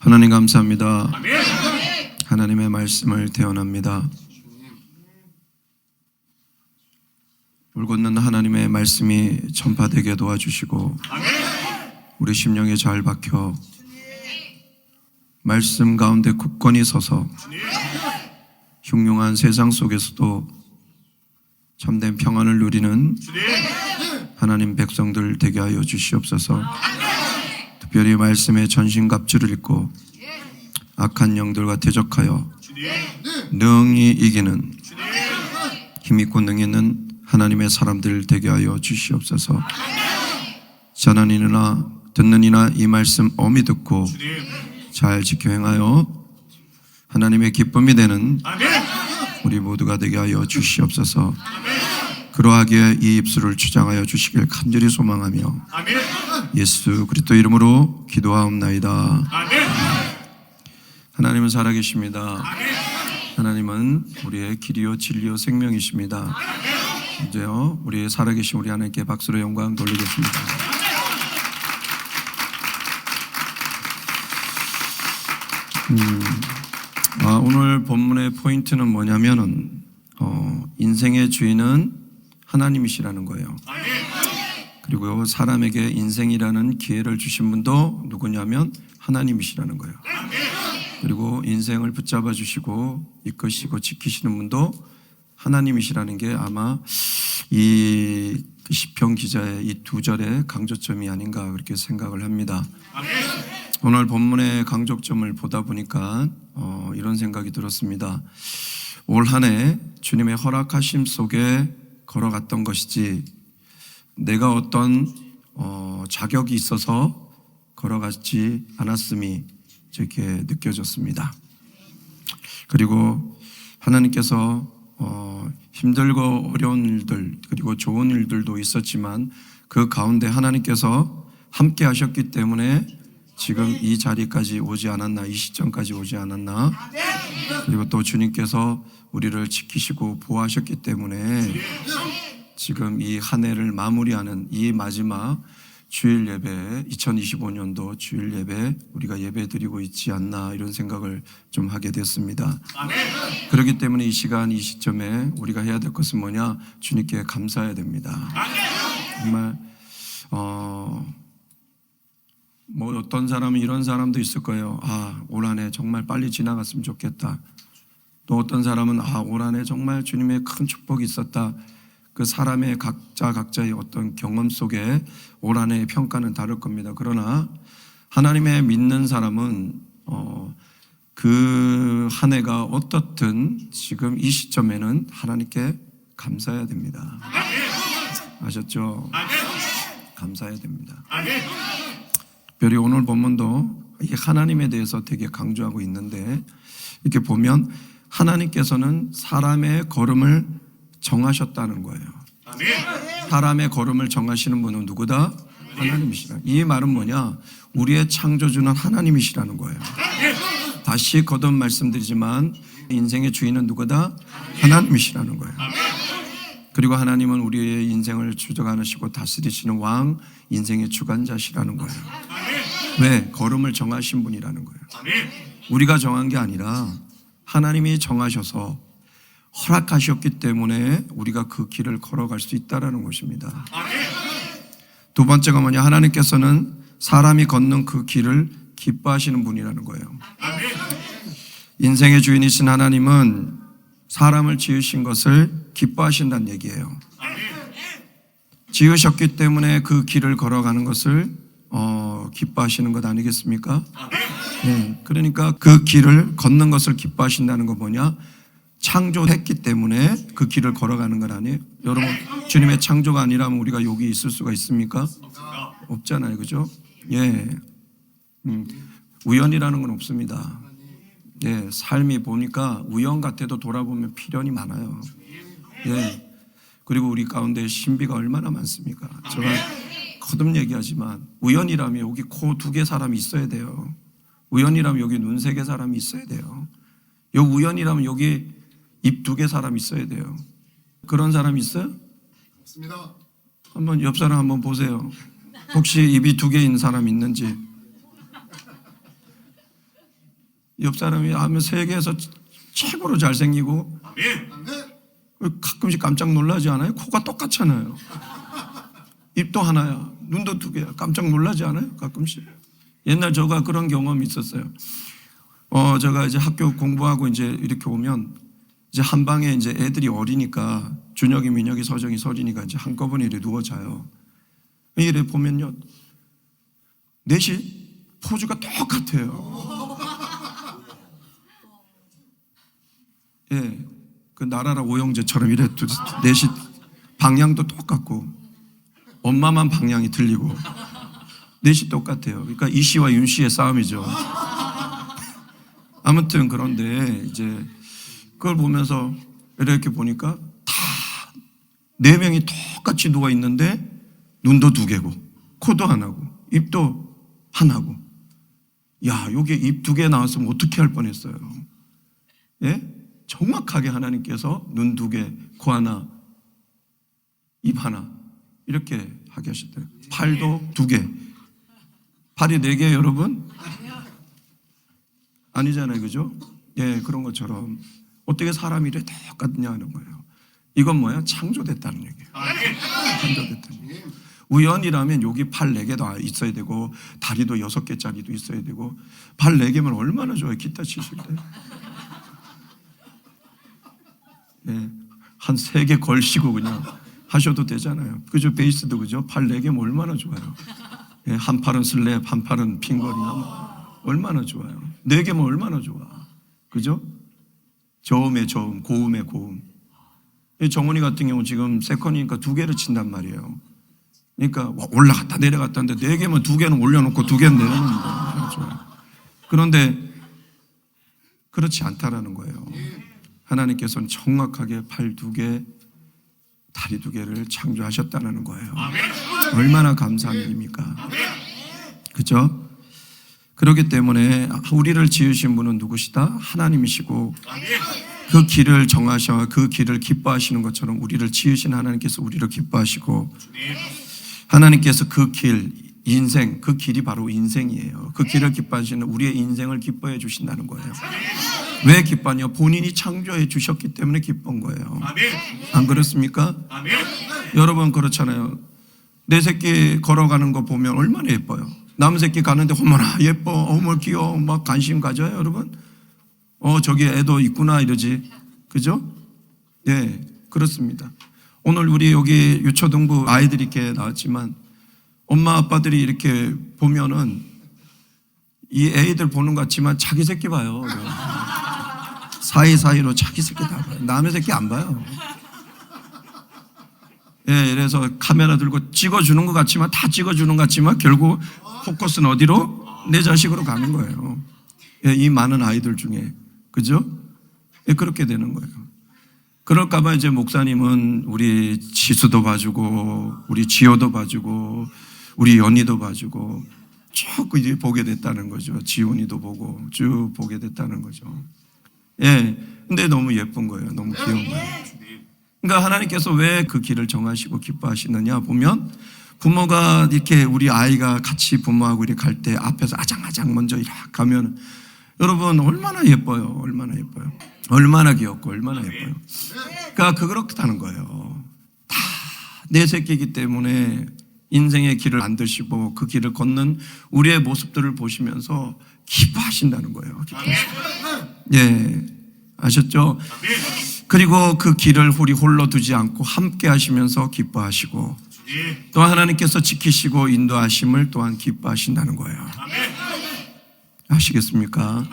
하나님 감사합니다. 하나님의 말씀을 태어납니다. 울곧는 하나님의 말씀이 전파되게 도와주시고 우리 심령에 잘 박혀 말씀 가운데 굳건히 서서 흉흉한 세상 속에서도 참된 평안을 누리는 하나님 백성들 되게 하여 주시옵소서. 특별히 말씀의 전신갑주를 입고 악한 영들과 대적하여 능히 이기는 힘있고 능히 있는 하나님의 사람들 되게 하여 주시옵소서. 전하는 이나 듣는 이나 이 말씀 어미 듣고 잘 지켜 행하여 하나님의 기쁨이 되는 우리 모두가 되게 하여 주시옵소서. 그러하기에 이 입술을 주장하여 주시길 간절히 소망하며 예수 그리스도 이름으로 기도하옵나이다. 하나님은 살아계십니다. 하나님은 우리의 길이요 진리요 생명이십니다. 이제요 우리 살아계신 우리 하나님께 박수로 영광 돌리겠습니다. 음, 아, 오늘 본문의 포인트는 뭐냐면은 어, 인생의 주인은 하나님이시라는 거예요. 그리고 사람에게 인생이라는 기회를 주신 분도 누구냐면 하나님이시라는 거예요. 그리고 인생을 붙잡아 주시고 이끄시고 지키시는 분도 하나님이시라는 게 아마 이 시편 기자의 이 두 절의 강조점이 아닌가 그렇게 생각을 합니다. 오늘 본문의 강조점을 보다 보니까 어, 이런 생각이 들었습니다. 올 한해 주님의 허락하심 속에 걸어갔던 것이지 내가 어떤 어, 자격이 있어서 걸어갔지 않았음이 이렇게 느껴졌습니다. 그리고 하나님께서 어, 힘들고 어려운 일들 그리고 좋은 일들도 있었지만 그 가운데 하나님께서 함께 하셨기 때문에 지금 이 자리까지 오지 않았나 이 시점까지 오지 않았나 그리고 또 주님께서 우리를 지키시고 보호하셨기 때문에 지금 이 한 해를 마무리하는 이 마지막 주일 예배 2025년도 주일 예배 우리가 예배 드리고 있지 않나 이런 생각을 좀 하게 됐습니다. 그렇기 때문에 이 시간 이 시점에 우리가 해야 될 것은 뭐냐 주님께 감사해야 됩니다. 정말 어. 뭐 어떤 사람은 이런 사람도 있을 거예요. 아, 올 한 해 정말 빨리 지나갔으면 좋겠다. 또 어떤 사람은 아, 올 한 해 정말 주님의 큰 축복이 있었다. 그 사람의 각자 각자의 어떤 경험 속에 올 한 해의 평가는 다를 겁니다. 그러나 하나님의 믿는 사람은 어, 그 한 해가 어떻든 지금 이 시점에는 하나님께 감사해야 됩니다. 아셨죠? 감사해야 됩니다. 특별히 오늘 본문도 이 하나님에 대해서 되게 강조하고 있는데 이렇게 보면 하나님께서는 사람의 걸음을 정하셨다는 거예요. 사람의 걸음을 정하시는 분은 누구다? 하나님이시라. 이 말은 뭐냐? 우리의 창조주는 하나님이시라는 거예요. 다시 거듭 말씀드리지만 인생의 주인은 누구다? 하나님이시라는 거예요. 그리고 하나님은 우리의 인생을 주저가시고 다스리시는 왕, 인생의 주관자시라는 거예요. 왜? 걸음을 정하신 분이라는 거예요. 우리가 정한 게 아니라 하나님이 정하셔서 허락하셨기 때문에 우리가 그 길을 걸어갈 수 있다라는 것입니다. 두 번째가 뭐냐? 하나님께서는 사람이 걷는 그 길을 기뻐하시는 분이라는 거예요. 인생의 주인이신 하나님은 사람을 지으신 것을 기뻐하신다는 얘기예요. 지으셨기 때문에 그 길을 걸어가는 것을 어, 기뻐하시는 것 아니겠습니까? 네, 그러니까 그 길을 걷는 것을 기뻐하신다는 거 뭐냐? 창조했기 때문에 그 길을 걸어가는 건 아니에요. 여러분, 주님의 창조가 아니라면 우리가 여기 있을 수가 있습니까? 없잖아요, 그죠? 예. 음, 우연이라는 건 없습니다. 예, 삶이 보니까 우연 같아도 돌아보면 필연이 많아요. 예. 그리고 우리 가운데 신비가 얼마나 많습니까? 제가 거듭 얘기하지만 우연이라면 여기 코 두 개 사람이 있어야 돼요. 우연이라면 여기 눈 세 개 사람이 있어야 돼요. 요 우연이라면 여기 입 두 개 사람이 있어야 돼요. 그런 사람 있어요? 없습니다. 한번 옆 사람 한번 보세요. 혹시 입이 두 개인 사람 있는지. 옆 사람이 하면 세계에서 최고로 잘생기고 아멘. 가끔씩 깜짝 놀라지 않아요? 코가 똑같잖아요. 입도 하나야, 눈도 두 개야. 깜짝 놀라지 않아요? 가끔씩. 옛날 저가 그런 경험이 있었어요. 어, 제가 이제 학교 공부하고 이제 이렇게 오면 이제 한 방에 이제 애들이 어리니까 준혁이, 민혁이, 서정이, 설이니까 이제 한꺼번에 이렇게 누워 자요. 이래 보면요. 넷이 포즈가 똑같아요. 예. 그 나라라 오영재처럼 이래 두- 넷이 방향도 똑같고 엄마만 방향이 틀리고 넷이 똑같아요. 그러니까 이 씨와 윤 씨의 싸움이죠. 아무튼 그런데 이제 그걸 보면서 이렇게 보니까 다 네 명이 똑같이 누워 있는데 눈도 두 개고 코도 하나고 입도 하나고 야 여기 입두 개 나왔으면 어떻게 할 뻔했어요. 예? 정확하게 하나님께서 눈 두 개, 코 하나, 입 하나 이렇게 하게 하셨대요. 팔도 두 개, 팔이 네 개 여러분 아니잖아요, 그죠? 예, 그런 것처럼 어떻게 사람이 이래 똑같냐 하는 거예요. 이건 뭐야? 창조됐다는 얘기예요. 창조됐다는 얘기예요. 우연이라면 여기 팔 네 개도 있어야 되고 다리도 여섯 개짜리도 있어야 되고 팔 네 개면 얼마나 좋아요, 기타 치실 때. 예, 한 세 개 걸시고 그냥 하셔도 되잖아요. 그죠? 베이스도 그죠? 팔 네 개면 얼마나 좋아요. 예, 한 팔은 슬랩, 한 팔은 핑거리나 얼마나 좋아요. 네 개면 얼마나 좋아. 그죠? 저음의 저음, 고음의 고음. 이 정훈이 같은 경우 지금 세컨이니까 두 개를 친단 말이에요. 그러니까 올라갔다 내려갔다 하는데 네 개면 두 개는 올려놓고 두 개는. 얼마나 좋아요. 그런데 그렇지 않다라는 거예요. 하나님께서는 정확하게 팔 두 개, 다리 두 개를 창조하셨다는 거예요. 얼마나 감사한 일입니까? 그죠? 그렇기 때문에 우리를 지으신 분은 누구시다? 하나님이시고 그 길을 정하셔 그 길을 기뻐하시는 것처럼 우리를 지으신 하나님께서 우리를 기뻐하시고 하나님께서 그 길, 인생, 그 길이 바로 인생이에요. 그 길을 기뻐하시는 우리의 인생을 기뻐해 주신다는 거예요. 왜 기뻐하냐? 본인이 창조해 주셨기 때문에 기쁜 거예요. 아멘. 안 그렇습니까? 아멘. 여러분 그렇잖아요. 내 새끼 걸어가는 거 보면 얼마나 예뻐요. 남 새끼 가는데 어머나 예뻐, 어머 귀여워, 막 관심 가져요, 여러분. 어 저기 애도 있구나 이러지, 그죠? 네, 그렇습니다. 오늘 우리 여기 유초등부 아이들이 이렇게 나왔지만 엄마 아빠들이 이렇게 보면은 이 애들 보는 것 같지만 자기 새끼 봐요. 사이사이로 자기 새끼 다 봐요. 남의 새끼 안 봐요. 예, 그래서 카메라 들고 찍어주는 것 같지만 다 찍어주는 것 같지만 결국 포커스는 어디로? 내 자식으로 가는 거예요. 예, 이 많은 아이들 중에. 그죠? 예, 그렇게 되는 거예요. 그럴까봐 이제 목사님은 우리 지수도 봐주고, 우리 지호도 봐주고, 우리 연희도 봐주고, 쭉 이제 보게 됐다는 거죠. 지훈이도 보고, 쭉 보게 됐다는 거죠. 예. 근데 너무 예쁜 거예요. 너무 귀여운 거예요. 그러니까 하나님께서 왜 그 길을 정하시고 기뻐하시느냐 보면 부모가 이렇게 우리 아이가 같이 부모하고 이렇게 갈 때 앞에서 아장아장 먼저 이렇게 가면 여러분 얼마나 예뻐요. 얼마나 예뻐요. 얼마나 귀엽고 얼마나 예뻐요. 그러니까 그렇다는 거예요. 다 내 새끼이기 때문에 인생의 길을 만드시고 그 길을 걷는 우리의 모습들을 보시면서 기뻐하신다는 거예요. 예. 아셨죠? 그리고 그 길을 우리 홀로 두지 않고 함께 하시면서 기뻐하시고 주님. 또 하나님께서 지키시고 인도하심을 또한 기뻐하신다는 거예요. 아시겠습니까?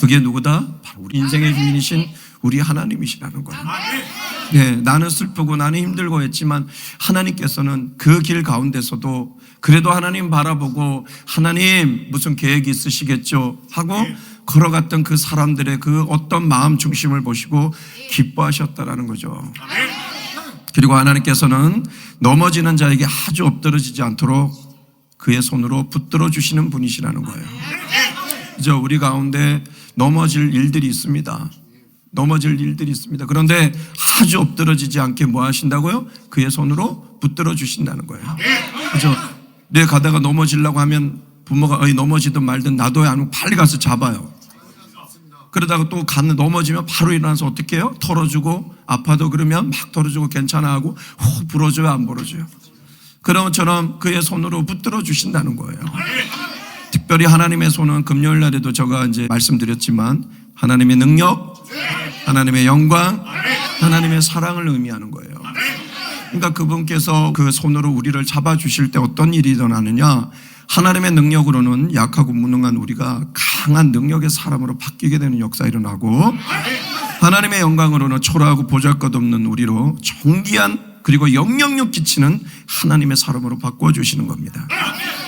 그게 누구다? 바로 우리 인생의 주인이신 우리 하나님이시라는 거예요. 네, 나는 슬프고 나는 힘들고 했지만 하나님께서는 그 길 가운데서도 그래도 하나님 바라보고 하나님 무슨 계획이 있으시겠죠 하고 걸어갔던 그 사람들의 그 어떤 마음 중심을 보시고 기뻐하셨다라는 거죠. 그리고 하나님께서는 넘어지는 자에게 아주 엎드러지지 않도록 그의 손으로 붙들어 주시는 분이시라는 거예요. 이제 우리 가운데 넘어질 일들이 있습니다. 넘어질 일들이 있습니다. 그런데 아주 엎드러지지 않게 뭐 하신다고요? 그의 손으로 붙들어 주신다는 거예요. 그죠? 내 가다가 넘어지려고 하면 부모가 어이 넘어지든 말든 놔둬야 하고 빨리 가서 잡아요. 그러다가 또 가는 넘어지면 바로 일어나서 어떻게 해요? 털어주고 아파도 그러면 막 털어주고 괜찮아 하고 호 불어줘요 안 불어줘요? 그런 것처럼 그의 손으로 붙들어 주신다는 거예요. 특별히 하나님의 손은 금요일 날에도 제가 이제 말씀드렸지만 하나님의 능력, 하나님의 영광, 하나님의 사랑을 의미하는 거예요. 그러니까 그분께서 그 손으로 우리를 잡아 주실 때 어떤 일이 일어나느냐? 하나님의 능력으로는 약하고 무능한 우리가 강한 능력의 사람으로 바뀌게 되는 역사 일어나고 하나님의 영광으로는 초라하고 보잘것없는 우리로 존귀한 그리고 영향력 끼치는 하나님의 사람으로 바꿔 주시는 겁니다.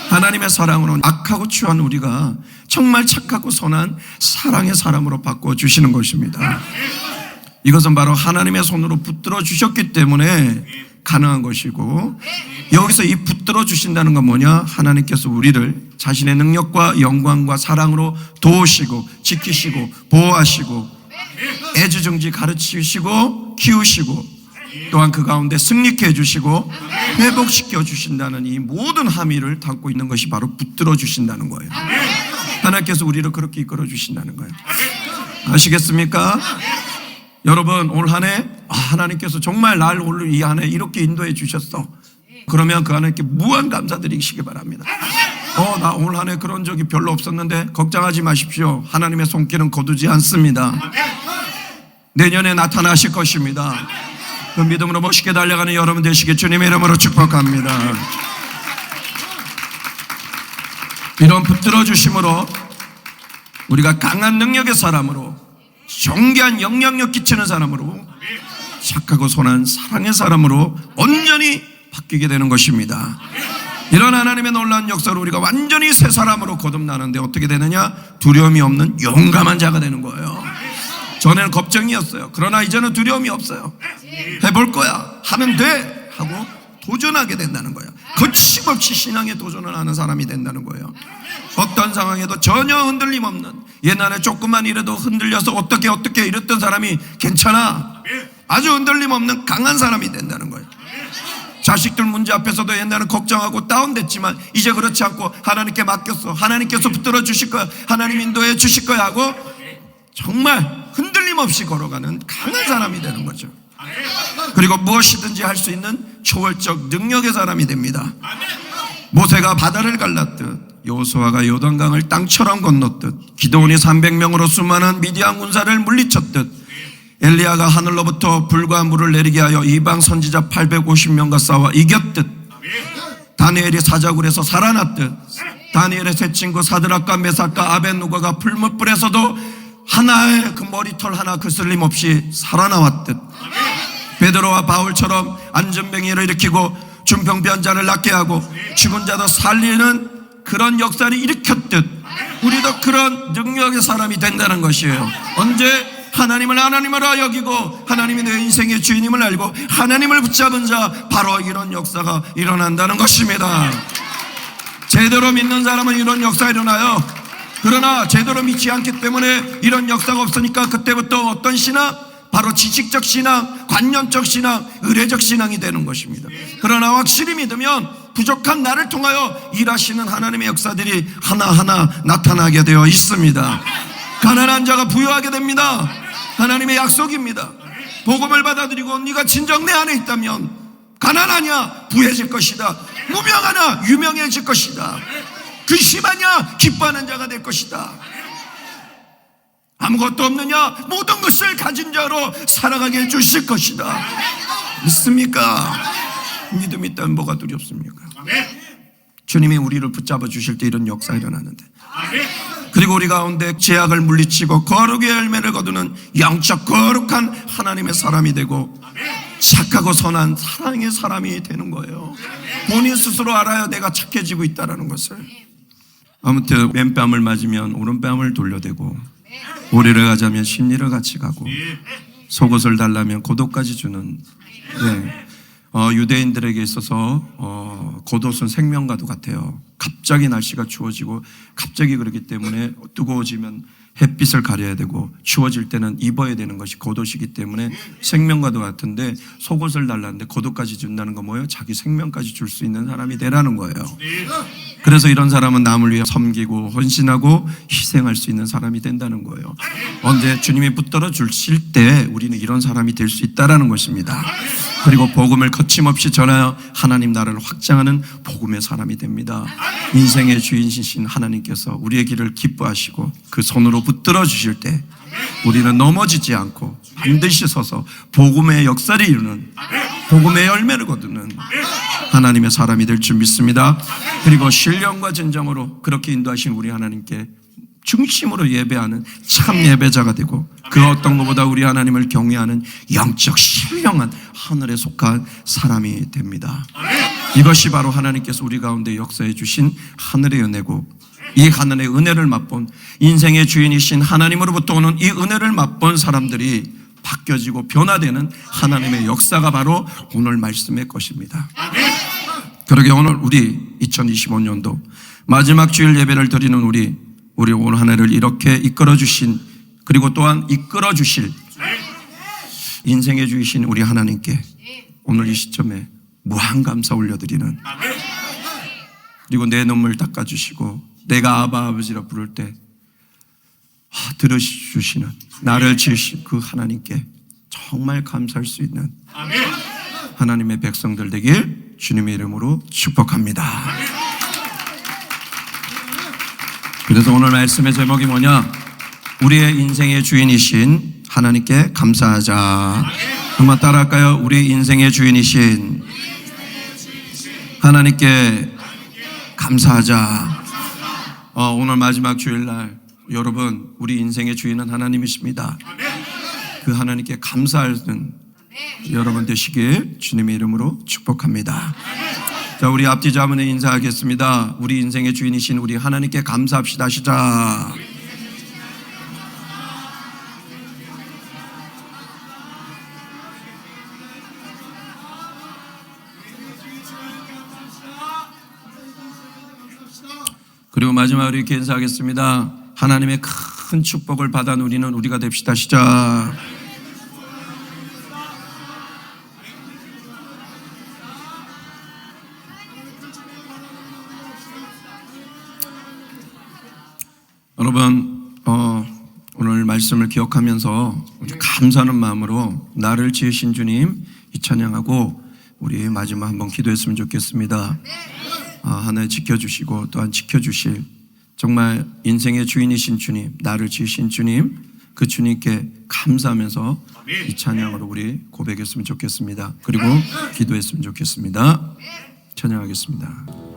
하나님의 사랑으로 악하고 추한 우리가 정말 착하고 선한 사랑의 사람으로 바꿔 주시는 것입니다. 이것은 바로 하나님의 손으로 붙들어 주셨기 때문에 가능한 것이고 여기서 이 붙들어 주신다는 건 뭐냐? 하나님께서 우리를 자신의 능력과 영광과 사랑으로 도우시고 지키시고 보호하시고 애지중지 가르치시고 키우시고 또한 그 가운데 승리케 해주시고 회복시켜 주신다는 이 모든 함의를 담고 있는 것이 바로 붙들어 주신다는 거예요. 하나님께서 우리를 그렇게 이끌어 주신다는 거예요. 아시겠습니까? 여러분 올 한해 아, 하나님께서 정말 날 오늘 이 한해 이렇게 인도해 주셨어. 그러면 그 하나님께 무한 감사드리시기 바랍니다. 어, 나 올 한해 그런 적이 별로 없었는데 걱정하지 마십시오. 하나님의 손길은 거두지 않습니다. 내년에 나타나실 것입니다. 그 믿음으로 멋있게 달려가는 여러분 되시길 주님의 이름으로 축복합니다. 이런 붙들어 주심으로 우리가 강한 능력의 사람으로 존귀한 영향력 끼치는 사람으로 착하고 선한 사랑의 사람으로 온전히 바뀌게 되는 것입니다. 이런 하나님의 놀라운 역사로 우리가 완전히 새 사람으로 거듭나는데 어떻게 되느냐? 두려움이 없는 용감한 자가 되는 거예요. 전에는 걱정이었어요. 그러나 이제는 두려움이 없어요. 해볼 거야. 하면 돼. 하고 도전하게 된다는 거예요. 거침없이 신앙에 도전을 하는 사람이 된다는 거예요. 어떤 상황에도 전혀 흔들림 없는 옛날에 조금만 이래도 흔들려서 어떻게 어떻게 이랬던 사람이 괜찮아. 아주 흔들림 없는 강한 사람이 된다는 거예요. 자식들 문제 앞에서도 옛날에 걱정하고 다운됐지만 이제 그렇지 않고 하나님께 맡겼어. 하나님께서 붙들어 주실 거야. 하나님 인도해 주실 거야 하고 정말 흔들림 없이 걸어가는 강한 사람이 되는 거죠. 그리고 무엇이든지 할 수 있는 초월적 능력의 사람이 됩니다. 모세가 바다를 갈랐듯 여호수아가 요단강을 땅처럼 건넜듯 기도원이 300명으로 수많은 미디안 군사를 물리쳤듯 엘리야가 하늘로부터 불과 물을 내리게 하여 이방 선지자 850명과 싸워 이겼듯 다니엘이 사자굴에서 살아났듯 다니엘의 세 친구 사드락과 메삭과 아벤누가가 풀무불에서도 하나의 그 머리털 하나 그슬림 없이 살아나왔듯 베드로와 바울처럼 안전병이를 일으키고 중병변 자를 낫게 하고 죽은 자도 살리는 그런 역사를 일으켰듯 우리도 그런 능력의 사람이 된다는 것이에요. 언제 하나님을 하나님으로 여기고 하나님이 내 인생의 주인임을 알고 하나님을 붙잡은 자 바로 이런 역사가 일어난다는 것입니다. 제대로 믿는 사람은 이런 역사가 일어나요. 그러나 제대로 믿지 않기 때문에 이런 역사가 없으니까 그때부터 어떤 신앙? 바로 지식적 신앙, 관념적 신앙, 의례적 신앙이 되는 것입니다. 그러나 확실히 믿으면 부족한 나를 통하여 일하시는 하나님의 역사들이 하나하나 나타나게 되어 있습니다. 가난한 자가 부유하게 됩니다. 하나님의 약속입니다. 복음을 받아들이고 네가 진정 내 안에 있다면 가난하냐 부해질 것이다. 무명하냐 유명해질 것이다. 근심하냐 기뻐하는 자가 될 것이다. 아무것도 없느냐 모든 것을 가진 자로 살아가게 해주실 것이다. 믿습니까? 믿음 있다면 뭐가 두렵습니까? 주님이 우리를 붙잡아 주실 때 이런 역사 일어나는데 그리고 우리 가운데 죄악을 물리치고 거룩의 열매를 거두는 영적 거룩한 하나님의 사람이 되고 착하고 선한 사랑의 사람이 되는 거예요. 본인 스스로 알아요. 내가 착해지고 있다라는 것을. 아무튼 왼뺨을 맞으면 오른뺨을 돌려대고 오리를 가자면 심리를 같이 가고 속옷을 달라면 고독까지 주는 네. 어, 유대인들에게 있어서 어, 겉옷은 생명과도 같아요. 갑자기 날씨가 추워지고 갑자기 그렇기 때문에 뜨거워지면 햇빛을 가려야 되고 추워질 때는 입어야 되는 것이 겉옷이기 때문에 생명과도 같은데 속옷을 달라는데 겉옷까지 준다는 거 뭐예요? 자기 생명까지 줄 수 있는 사람이 되라는 거예요. 그래서 이런 사람은 남을 위해 섬기고 헌신하고 희생할 수 있는 사람이 된다는 거예요. 언제 주님이 붙들어 주실 때 우리는 이런 사람이 될 수 있다라는 것입니다. 그리고 복음을 거침없이 전하여 하나님 나라를 확장하는 복음의 사람이 됩니다. 인생의 주인이신 하나님께서 우리의 길을 기뻐하시고 그 손으로 붙들어 주실 때 우리는 넘어지지 않고 반드시 서서 복음의 역사를 이루는 복음의 열매를 거두는 하나님의 사람이 될 줄 믿습니다. 그리고 신령과 진정으로 그렇게 인도하신 우리 하나님께 중심으로 예배하는 참 예배자가 되고 그 어떤 것보다 우리 하나님을 경외하는 영적 신령한 하늘에 속한 사람이 됩니다. 이것이 바로 하나님께서 우리 가운데 역사해 주신 하늘의 은혜고 이 하늘의 은혜를 맛본 인생의 주인이신 하나님으로부터 오는 이 은혜를 맛본 사람들이 바뀌어지고 변화되는 하나님의 역사가 바로 오늘 말씀의 것입니다. 그러게 오늘 우리 2025년도 마지막 주일 예배를 드리는 우리 우리 오늘 한 해를 이렇게 이끌어 주신 그리고 또한 이끌어 주실 인생의 주이신 우리 하나님께 오늘 이 시점에 무한 감사 올려드리는 그리고 내 눈물 닦아주시고 내가 아바 아버지라 부를 때 아, 들어주시는 나를 지으신 그 하나님께 정말 감사할 수 있는 하나님의 백성들 되길 주님의 이름으로 축복합니다. 그래서 오늘 말씀의 제목이 뭐냐? 우리의 인생의 주인이신 하나님께 감사하자. 한번 따라할까요? 우리 인생의 주인이신 하나님께 감사하자. 어, 오늘 마지막 주일날 여러분 우리 인생의 주인은 하나님이십니다. 그 하나님께 감사하는 여러분 되시길 주님의 이름으로 축복합니다. 자, 우리 앞뒤 자문에 인사하겠습니다. 우리 인생의 주인이신 우리 하나님께 감사합시다. 시작. 마지막으로 이렇게 인사하겠습니다. 하나님의 큰 축복을 받아 누리는 우리가 됩시다. 시작. 여러분, 어, 오늘 말씀을 기억하면서 우리 감사하는 마음으로 나를 지으신 주님 이 찬양하고 우리 마지막 한번 기도했으면 좋겠습니다. 아, 하나 지켜주시고 또한 지켜주실 정말 인생의 주인이신 주님, 나를 지으신 주님, 그 주님께 감사하면서 이 찬양으로 우리 고백했으면 좋겠습니다. 그리고 기도했으면 좋겠습니다. 찬양하겠습니다.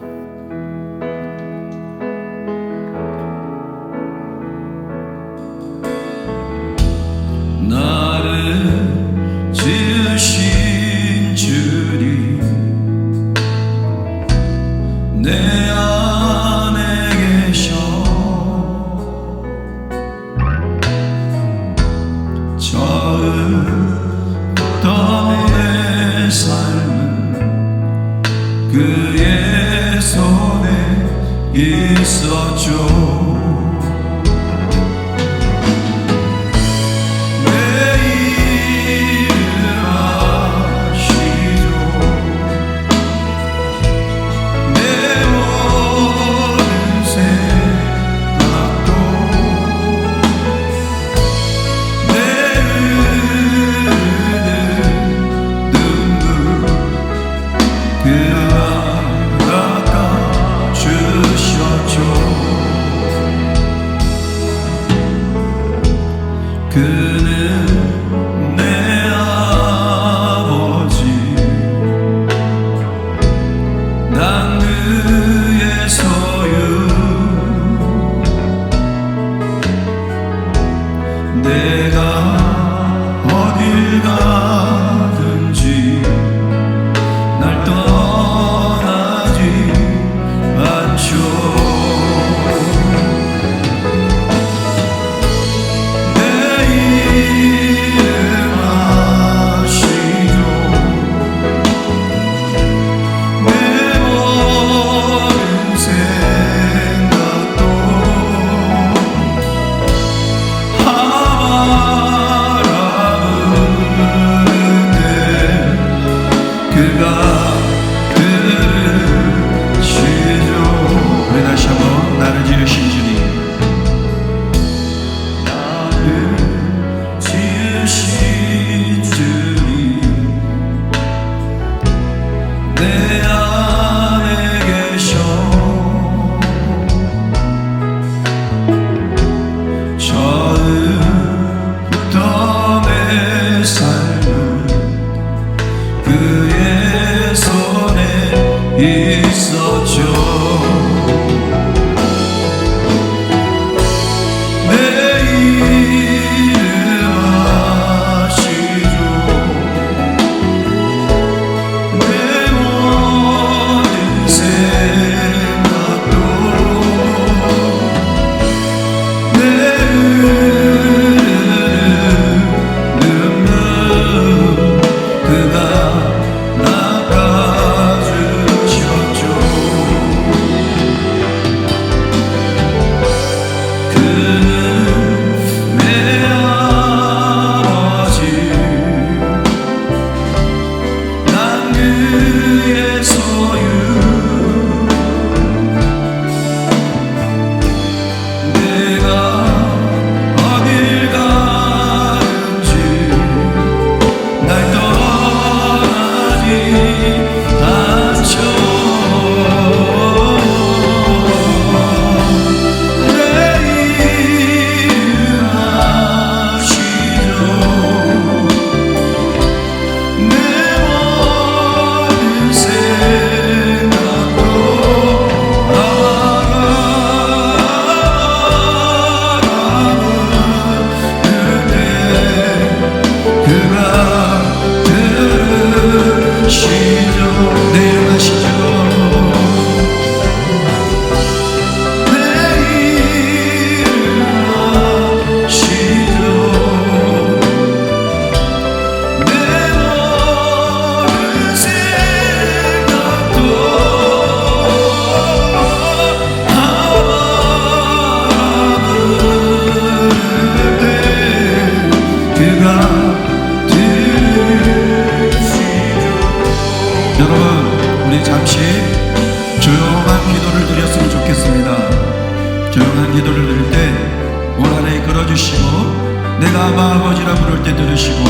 내가 아바 아버지라 부를 때 들으시고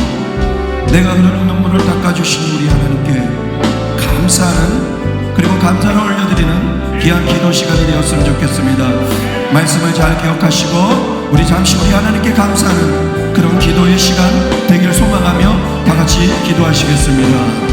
내가 흐르는 눈물을 닦아주신 우리 하나님께 감사하는 그리고 감사를 올려드리는 귀한 기도 시간이 되었으면 좋겠습니다. 말씀을 잘 기억하시고 우리 잠시 우리 하나님께 감사하는 그런 기도의 시간 되길 소망하며 다 같이 기도하시겠습니다.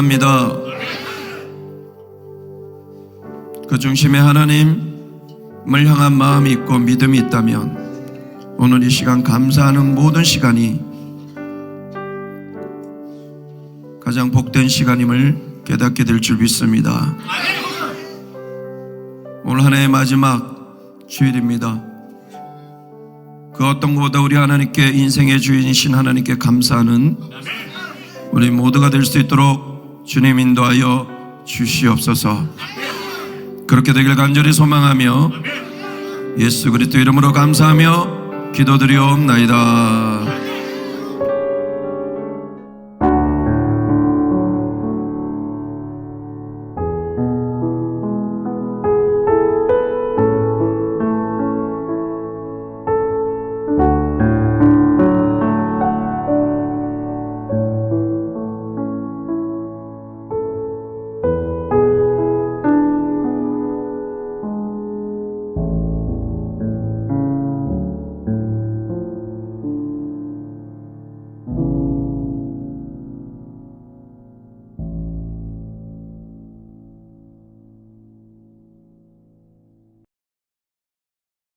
감사합니다. 그 중심에 하나님을 향한 마음이 있고 믿음이 있다면 오늘 이 시간 감사하는 모든 시간이 가장 복된 시간임을 깨닫게 될 줄 믿습니다. 오늘 한 해의 마지막 주일입니다. 그 어떤 것보다 우리 하나님께 인생의 주인이신 하나님께 감사하는 우리 모두가 될 수 있도록 주님 인도하여 주시옵소서. 그렇게 되길 간절히 소망하며 예수 그리스도 이름으로 감사하며 기도드리옵나이다.